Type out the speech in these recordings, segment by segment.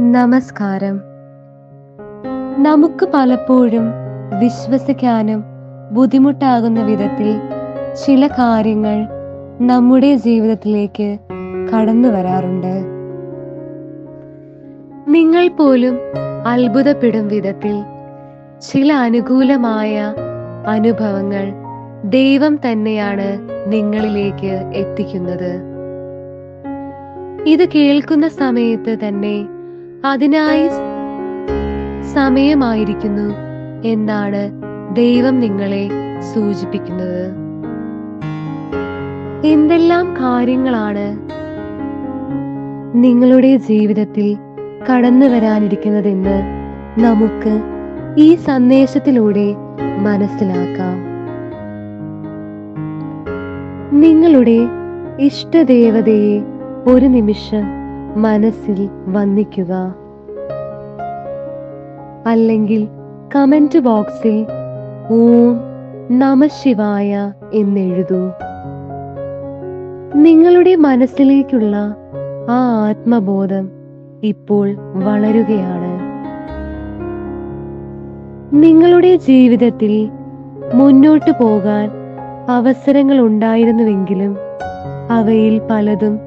നമസ്കാരം. നമുക്ക് പലപ്പോഴും വിശ്വസിക്കാനും ബുദ്ധിമുട്ടാകുന്ന വിധത്തിൽ ചില കാര്യങ്ങൾ നമ്മുടെ ജീവിതത്തിലേക്ക് കടന്നു വരാറുണ്ട്. നിങ്ങൾ പോലും അത്ഭുതപ്പെടും വിധത്തിൽ ചില അനുകൂലമായ അനുഭവങ്ങൾ ദൈവം തന്നെയാണ് നിങ്ങളിലേക്ക് എത്തിക്കുന്നത്. ഇത് കേൾക്കുന്ന സമയത്ത് തന്നെ അതിനായി സമയമായിരിക്കുന്നു എന്നാണ് ദൈവം നിങ്ങളെ സൂചിപ്പിക്കുന്നത്. എന്തെല്ലാം കാര്യങ്ങളാണ് നിങ്ങളുടെ ജീവിതത്തിൽ കടന്നു വരാനിരിക്കുന്നതെന്ന് നമുക്ക് ഈ സന്ദേശത്തിലൂടെ മനസ്സിലാക്കാം. നിങ്ങളുടെ ഇഷ്ടദേവതയെ ഒരു നിമിഷം മനസ്സിൽ വന്നിക്കുക. അല്ലെങ്കിൽ കമന്റ് ബോക്സിൽ ഓം നമശിവായ എന്നെഴുതൂ. നിങ്ങളുടെ മനസ്സിലേക്കുള്ള ആ ആത്മബോധം ഇപ്പോൾ വളരുകയാണ്. നിങ്ങളുടെ ജീവിതത്തിൽ മുന്നോട്ടു പോകാൻ അവസരങ്ങൾ ഉണ്ടായിരുന്നുവെങ്കിലും അവയിൽ പലതും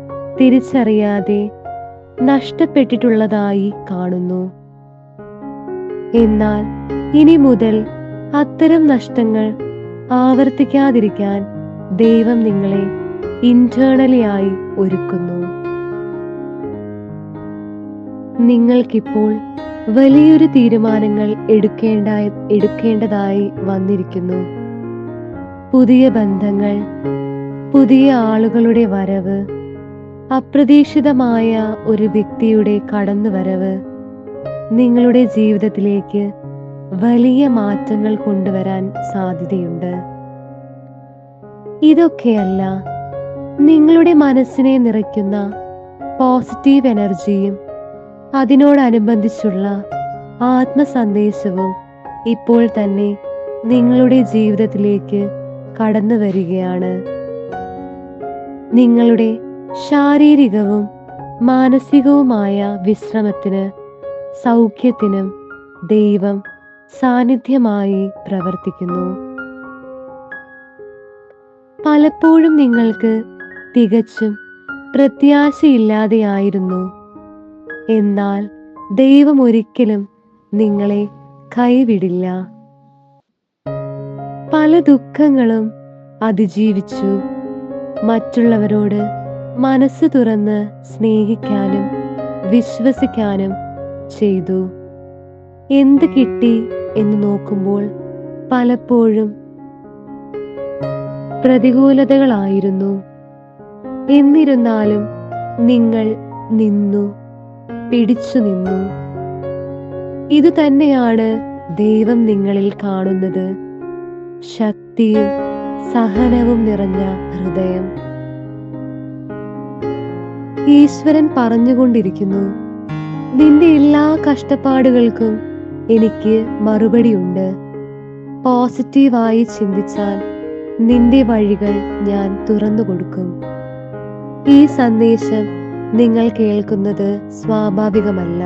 തിരിച്ചറിയാതെ നഷ്ടപ്പെട്ടിട്ടുള്ളതായി കാണുന്നു. എന്നാൽ ഇനി മുതൽ അത്തരം നഷ്ടങ്ങൾ ആവർത്തിക്കാതിരിക്കാൻ ദൈവം നിങ്ങളെ ഇന്റേണലി ആയി ഒരുക്കുന്നു. നിങ്ങൾക്കിപ്പോൾ വലിയൊരു തീരുമാനങ്ങൾ എടുക്കേണ്ട എടുക്കേണ്ടതായി വന്നിരിക്കുന്നു. പുതിയ ബന്ധങ്ങൾ പുതിയ ആളുകളുടെ വരവ് അപ്രതീക്ഷിതമായ ഒരു വ്യക്തിയുടെ കടന്നുവരവ് നിങ്ങളുടെ ജീവിതത്തിലേക്ക് വലിയ മാറ്റങ്ങൾ കൊണ്ടുവരാൻ സാധ്യതയുണ്ട്. ഇതൊക്കെയല്ല നിങ്ങളുടെ മനസ്സിനെ നിറയ്ക്കുന്ന പോസിറ്റീവ് എനർജിയും അതിനോടനുബന്ധിച്ചുള്ള ആത്മസന്ദേശവും ഇപ്പോൾ തന്നെ നിങ്ങളുടെ ജീവിതത്തിലേക്ക് കടന്നു വരികയാണ് നിങ്ങളുടെ ശാരീരികവും മാനസികവുമായ വിശ്രമത്തിന് സൗഖ്യത്തിനും ദൈവം സാന്നിധ്യമായി പ്രവർത്തിക്കുന്നു. പലപ്പോഴും നിങ്ങൾക്ക് തികച്ചും പ്രത്യാശയില്ലാതെയായിരുന്നു. എന്നാൽ ദൈവം ഒരിക്കലും നിങ്ങളെ കൈവിടില്ല. പല ദുഃഖങ്ങളും അതിജീവിച്ചു. മറ്റുള്ളവരോട് മനസ്സ് തുറന്ന് സ്നേഹിക്കാനും വിശ്വസിക്കാനും ചെയ്തു. എന്ത് കിട്ടി എന്ന് നോക്കുമ്പോൾ പലപ്പോഴും പ്രതികൂലതകളായിരുന്നു. എന്നിരുന്നാലും നിങ്ങൾ നിന്നു പിടിച്ചു നിന്നു. ഇത് തന്നെയാണ് ദൈവം നിങ്ങളിൽ കാണുന്നത്. ശക്തിയും സഹനവും നിറഞ്ഞ ഹൃദയം. ഈശ്വരൻ പറഞ്ഞുകൊണ്ടിരിക്കുന്നു. നിന്റെ എല്ലാ കഷ്ടപ്പാടുകൾക്കും എനിക്ക് മറുപടിയുണ്ട്. പോസിറ്റീവായി ചിന്തിച്ചാൽ നിന്റെ വഴികൾ ഞാൻ തുറന്നു കൊടുക്കും. ഈ സന്ദേശം നിങ്ങൾ കേൾക്കുന്നത് സ്വാഭാവികമല്ല.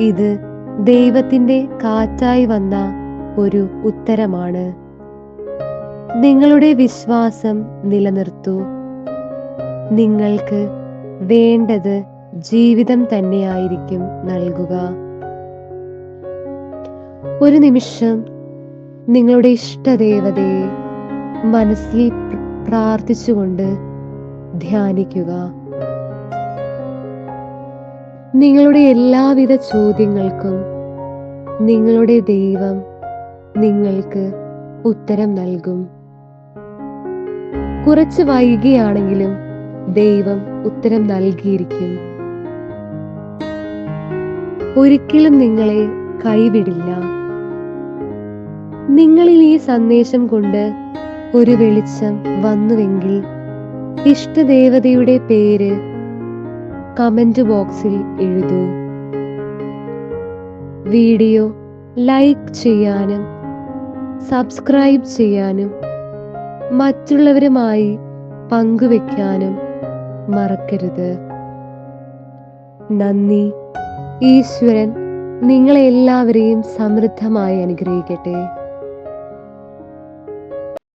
ഇത് ദൈവത്തിന്റെ കാറ്റായി വന്ന ഒരു ഉത്തരമാണ്. നിങ്ങളുടെ വിശ്വാസം നിലനിർത്തൂ. നിങ്ങൾക്ക് വേണ്ടത് ജീവിതം തന്നെയായിരിക്കും നൽകുക. ഒരു നിമിഷം നിങ്ങളുടെ ഇഷ്ടദേവതയെ മനസ്സിൽ പ്രാർത്ഥിച്ചുകൊണ്ട് ധ്യാനിക്കുക. നിങ്ങളുടെ എല്ലാവിധ ചോദ്യങ്ങൾക്കും നിങ്ങളുടെ ദൈവം നിങ്ങൾക്ക് ഉത്തരം നൽകും. കുറച്ച് വൈകിയാണെങ്കിലും ദൈവം ഉത്തരം നൽകിയിരിക്കും ഒരിക്കലും നിങ്ങളെ കൈവിടില്ല. നിങ്ങളിൽ ഈ സന്ദേശം കൊണ്ട് ഒരു വെളിച്ചം വന്നുവെങ്കിൽ ഇഷ്ടദേവതയുടെ പേര് കമന്റ് ബോക്സിൽ എഴുതൂ. വീഡിയോ ലൈക്ക് ചെയ്യാനും സബ്സ്ക്രൈബ് ചെയ്യാനും മറ്റുള്ളവരുമായി പങ്കുവെക്കാനും മറക്കരുത്. നന്ദി. ഈശ്വരൻ നിങ്ങളെല്ലാവരെയും സമൃദ്ധമായി അനുഗ്രഹിക്കട്ടെ.